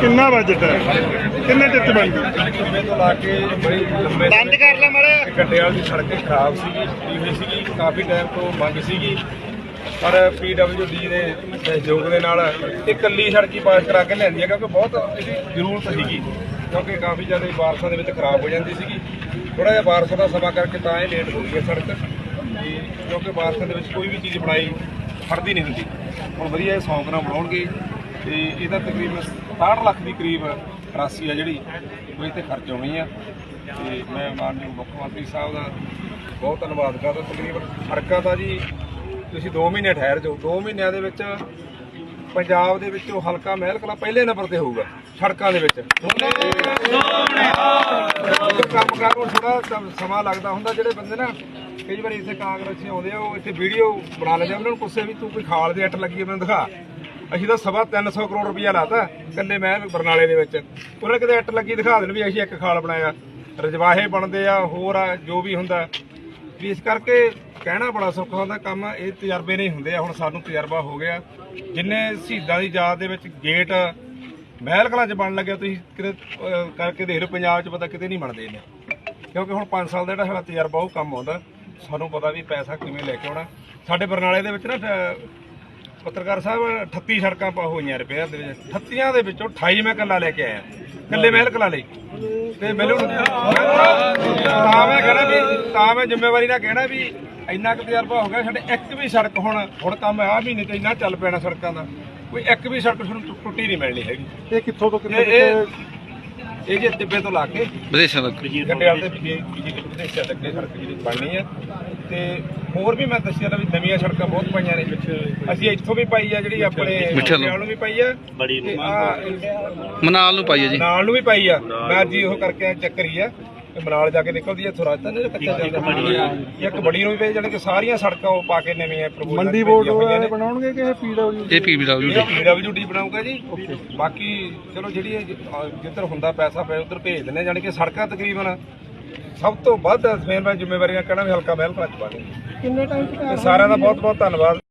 ਕਿੰਨਾ ਬਜਟ ਹੈ? ਕਿੰਨੇ ਚ ਬਣ ਗਈ ਤੋਂ ਲਾ ਕੇ ਬੜੀ ਲੰਬੇ ਬੰਦ ਕਰ ਲੈ ਮਾੜਾ ਜਿਹਾ। ਗੱਡੇਵਾਲ ਦੀ ਸੜਕ ਖਰਾਬ ਸੀਗੀ ਹੋਈ ਸੀਗੀ ਕਾਫੀ ਟਾਈਮ ਤੋਂ ਮੰਗ ਸੀਗੀ। ਪਰ ਪੀਡਬਲਯੂਡੀ ਦੇ ਸਹਿਯੋਗ ਦੇ ਨਾਲ ਇਹ ਕੱਲੀ ਸੜਕ ਹੀ ਪਾਸ ਕਰਾ ਕੇ ਲੈਂਦੀ ਹੈ ਕਿਉਂਕਿ ਬਹੁਤ ਇਹਦੀ ਜ਼ਰੂਰਤ ਸੀਗੀ। ਕਿਉਂਕਿ ਕਾਫੀ ਜ਼ਿਆਦਾ ਬਾਰਿਸ਼ਾਂ ਦੇ ਵਿੱਚ ਖਰਾਬ ਹੋ ਜਾਂਦੀ ਸੀਗੀ। ਥੋੜਾ ਜਿਹਾ ਬਾਰਿਸ਼ਾਂ ਦਾ ਸਮਾਂ ਕਰਕੇ ਤਾਂ ਇਹ ਲੇਟ ਹੋ ਗਈ ਹੈ ਸੜਕ। ਕਿਉਂਕਿ ਬਾਰਿਸ਼ਾਂ ਦੇ ਵਿੱਚ ਕੋਈ ਵੀ ਚੀਜ਼ ਬਣਾਈ ਖੜਦੀ ਨਹੀਂ ਹੁੰਦੀ। ਹੁਣ ਵਧੀਆ ਇਹ ਸੌਂਕ ਨਾਲ ਬਣਾਉਣਗੇ ਤੇ ਇਹਦਾ ਤਕਰੀਬਨ 67 ਲੱਖ ਦੀ ਕਰੀਬ ਰਾਸ਼ੀ ਆ ਜਿਹੜੀ, ਉਹ ਇਹ ਤੇ ਖਰਚ ਹੋਣੀ ਆ। ਤੇ ਮੈਂ ਮਾਨਯੋਗ ਮੁੱਖ ਮੰਤਰੀ ਸਾਹਿਬ ਦਾ ਬਹੁਤ ਧੰਨਵਾਦ ਕਰਦਾ। ਤਕਰੀਬਨ ਸੜਕਾਂ ਦਾ ਜੀ ਤੁਸੀਂ 2 ਮਹੀਨੇ ਠਹਿਰ ਜਾਓ। 2 ਮਹੀਨਿਆਂ ਦੇ ਵਿੱਚ ਪੰਜਾਬ ਦੇ ਵਿੱਚੋਂ ਹਲਕਾ ਮਹਿਲ ਕਲਾ ਪਹਿਲੇ ਨੰਬਰ ਤੇ ਹੋਊਗਾ, ਸੜਕਾਂ ਦੇ ਵਿੱਚ। ਕੰਮ ਕਰਨ ਥੋੜਾ ਸਮਾਂ ਲੱਗਦਾ ਹੁੰਦਾ, ਜਿਹੜੇ ਬੰਦੇ ਨਾ ਕਈ ਵਾਰੀ ਇੱਥੇ ਕਾਂਗਰਸੀ ਆਉਂਦੇ ਆ, ਉਹ ਇੱਥੇ ਵੀਡੀਓ ਬਣਾ ਲੈਂਦੇ ਆ, ਉਹਨਾਂ ਨੂੰ ਪੁੱਛੇ ਵੀ ਤੂੰ ਕੋਈ ਖਾਲ ਦੇ ਅੱਟ ਲੱਗੀ ਮੈਨੂੰ ਦਿਖਾ। ਅਸੀਂ ਤਾਂ ਸਵਾ 300 ਕਰੋੜ ਰੁਪਇਆ ਲਾਤਾ ਕੱਲੇ ਮਹਿਲ ਬਰਨਾਲੇ ਦੇ ਵਿੱਚ। ਉਹਨੇ ਕਿਤੇ ਅੱਟ ਲੱਗੀ ਦਿਖਾ ਦੇਣ ਵੀ ਅਸੀਂ ਇੱਕ ਖਾਲ ਬਣਾਇਆ। ਰਜਵਾਹੇ ਬਣਦੇ ਆ ਹੋਰ ਆ ਜੋ ਵੀ ਹੁੰਦਾ। ਵੀ ਇਸ ਕਰਕੇ ਕਹਿਣਾ ਬੜਾ ਸੌਖਾ ਹੁੰਦਾ ਕੰਮ ਇਹ ਤਜਰਬੇ ਨਹੀਂ ਹੁੰਦੇ ਆ ਹੁਣ ਸਾਨੂੰ ਤਜਰਬਾ ਹੋ ਗਿਆ। ਜਿੰਨੇ ਸ਼ਹੀਦਾਂ ਦੀ ਯਾਦ ਦੇ ਵਿੱਚ ਗੇਟ ਮਹਿਲ ਕਲਾਂ 'ਚ ਬਣ ਲੱਗਿਆ ਤੁਸੀਂ ਕਿਤੇ ਕਰਕੇ ਦੇਖ ਲਓ ਪੰਜਾਬ 'ਚ ਪਤਾ ਕਿਤੇ ਨਹੀਂ ਬਣਦੇ ਇਹਨੇ ਕਿਉਂਕਿ ਹੁਣ 5 ਸਾਲ ਦਾ ਜਿਹੜਾ ਸਾਡਾ ਤਜਰਬਾ ਉਹ ਕੰਮ ਆਉਂਦਾ। ਸਾਨੂੰ ਪਤਾ ਵੀ ਪੈਸਾ ਕਿਵੇਂ ਲੈ ਕੇ ਆਉਣਾ। ਸਾਡੇ ਬਰਨਾਲੇ ਦੇ ਵਿੱਚ ਨਾ ਅਹ, ਪੱਤਰਕਾਰ ਸਾਹਿਬ 38 ਸੜਕਾਂ ਪਾ ਹੋਈਆਂ ਰਿਪੇਅਰ ਦੇ ਵਿੱਚ। 38 ਦੇ ਵਿੱਚੋਂ 28 ਮੈਂ ਕੱਲਾ ਲੈ ਕੇ ਆਇਆ। ਕੱਲੇ ਮਹਿਲ ਕਲਾਂ ਲਈ। ਤੇ ਮੈਨੂੰ ਤਾਂ ਮੈਂ ਕਹਿਣਾ ਵੀ ਤਾਂ ਮੈਂ ਜ਼ਿੰਮੇਵਾਰੀ ਨਾਲ ਕਹਿਣਾ ਵੀ ਇੰਨਾ ਕੁ ਤਜਰਬਾ ਹੋ ਗਿਆ ਸਾਡੇ ਇੱਕ ਵੀ ਸੜਕ ਹੁਣ ਹੁਣ ਕੰਮ ਆ ਮਹੀਨੇ ਚ ਇੰਨਾ ਚੱਲ ਪੈਣਾ ਸੜਕਾਂ ਦਾ। ਕੋਈ ਇੱਕ ਵੀ ਸੜਕ ਸਾਨੂੰ ਟੁੱਟੀ ਨਹੀਂ ਮਿਲਣੀ ਹੈਗੀ। ਇਹ ਕਿੱਥੋਂ ਤੋਂ ਕਿੱਥੇ ਇਹ ਜੇ ਟਿੱਬੇ ਤੋਂ ਲਾ ਕੇ ਵਿਦੇਸ਼ਾਂ ਦਾ ਗੱਡੇ ਵਾਲੇ ਤੇ ਵੀ ਵਿਦੇਸ਼ਾਂ ਤੱਕ ਸੜਕ ਜਿਹੜੀ ਬਣਨੀ ਹੈ ਤੇ ਹੋਰ ਵੀ ਮੈਂ ਦੱਸਿਆ ਤਾਂ ਵੀ ਨਵੀਆਂ ਸੜਕਾਂ ਬਹੁਤ ਪਾਈਆਂ ਨੇ ਅਸੀਂ ਇੱਥੋਂ ਵੀ ਪਾਈ ਆ ਜਿਹੜੀ ਆਪਣੇ ਮਿੱਠੇ ਨੂੰ। ਨੂੰ ਵੀ ਪਾਈ ਆ। ਤੇ ਆਹ ਮਨਾਲ ਨੂੰ ਪਾਈ ਹੈ ਜੀ। ਨਾਲ ਨੂੰ ਵੀ ਪਾਈ ਆ। ਮੈਂ ਅੱਜ ਹੀ ਉਹ ਕਰਕੇ ਚੈੱਕ ਕਰੀ ਆ। ਤੇ ਮਨਾਲ ਜਾ ਕੇ ਨਿਕਲਦੀ ਆ ਇੱਥੋਂ ਰਾਜਸਥਾਨ ਦੇ ਕੱਚਾ ਜਾਂਦਾ ਇੱਕ ਬੜੀ ਨੂੰ ਵੀ ਪਈ ਜਾਣੀ ਕਿ ਸਾਰੀਆਂ ਸੜਕਾਂ ਉਹ ਪਾ ਕੇ ਨਵੀਆਂ ਪ੍ਰਪੋਜ਼ਲ ਮੰਡੀ ਬੋਰਡ ਵਾਲੇ ਬਣਾਉਣਗੇ ਕਿ ਇਹ ਪੀਡਬਲਯੂ ਇਹ ਪੀਬੀਡਬਲਯੂ ਇਹ ਪੀਡਬਲਯੂਡੀ ਬਣਾਊਗਾ ਜੀ। ਬਾਕੀ ਚਲੋ ਜਿਹੜੀ ਜ- ਜਿੱਧਰ ਹੁੰਦਾ ਪੈਸਾ ਪਏ ਉਧਰ ਭੇਜ ਦਿੰਦੇ ਜਾਣੀ ਕਿ ਸੜਕਾਂ ਤਕਰੀਬਨ ਸਭ ਤੋਂ ਵੱਧ ਮੇਨ ਮੈਂ ਜ਼ਿੰਮੇਵਾਰੀ ਨਾਲ ਕਹਿਣਾ ਵੀ ਹਲਕਾ ਮਹਿਲ ਭੱਜ ਪਾਣੀ ਕਿੰਨੇ ਟਾਈਮ ਤੇ ਸਾਰਿਆਂ ਦਾ ਬਹੁਤ ਬਹੁਤ ਧੰਨਵਾਦ।